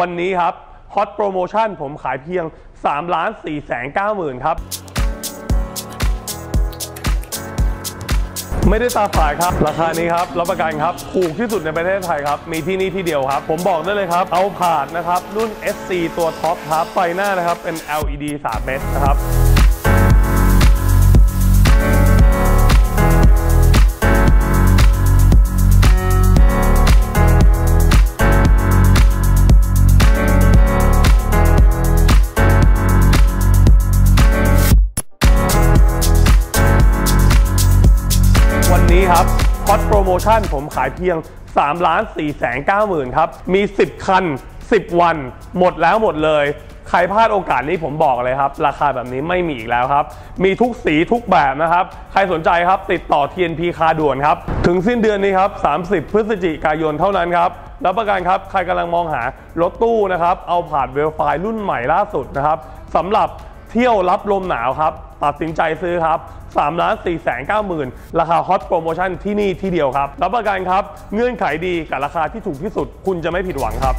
วันนี้ครับฮอตโปรโมชั่นผมขายเพียง 3 ล้าน4แสน9หมื่นครับ ไม่ได้ตาฝายครับ ราคานี้ครับรับประกันครับ ถูกที่สุดในประเทศไทยครับ มีที่นี่ที่เดียวครับ ผมบอกได้เลยครับ เอาผาดนะครับ รุ่น SC ตัวท็อปครับไฟหน้านะครับ เป็น LED 3 เม็ดนะครับ นี้ครับฮอตโปรโมชั่นผมขายเพียง 3 ล้าน4แสน9หมื่นครับ มี 10 คัน 10 วัน หมดแล้วหมดเลย ใครพลาดโอกาสนี้ผมบอกเลยครับ ราคาแบบนี้ไม่มีอีกแล้วครับ มีทุกสีทุกแบบนะครับ ใครสนใจครับติดต่อ TNP คาด่วนครับ ถึงสิ้นเดือนนี้ครับ 30 พฤศจิกายนเท่านั้นครับรับประกันครับ ใครกำลังมองหารถตู้นะครับ เอาผ่านเวลไฟรุ่นใหม่ล่าสุดนะครับสำหรับ เที่ยวรับลมหนาวครับ ตัดสินใจซื้อครับ3ล้าน4แสน9หมื่นราคาฮอตโปรโมชั่นที่นี่ที่เดียวครับ รับประกันครับ เงื่อนไขดีกับราคาที่ถูกที่สุด คุณจะไม่ผิดหวังครับ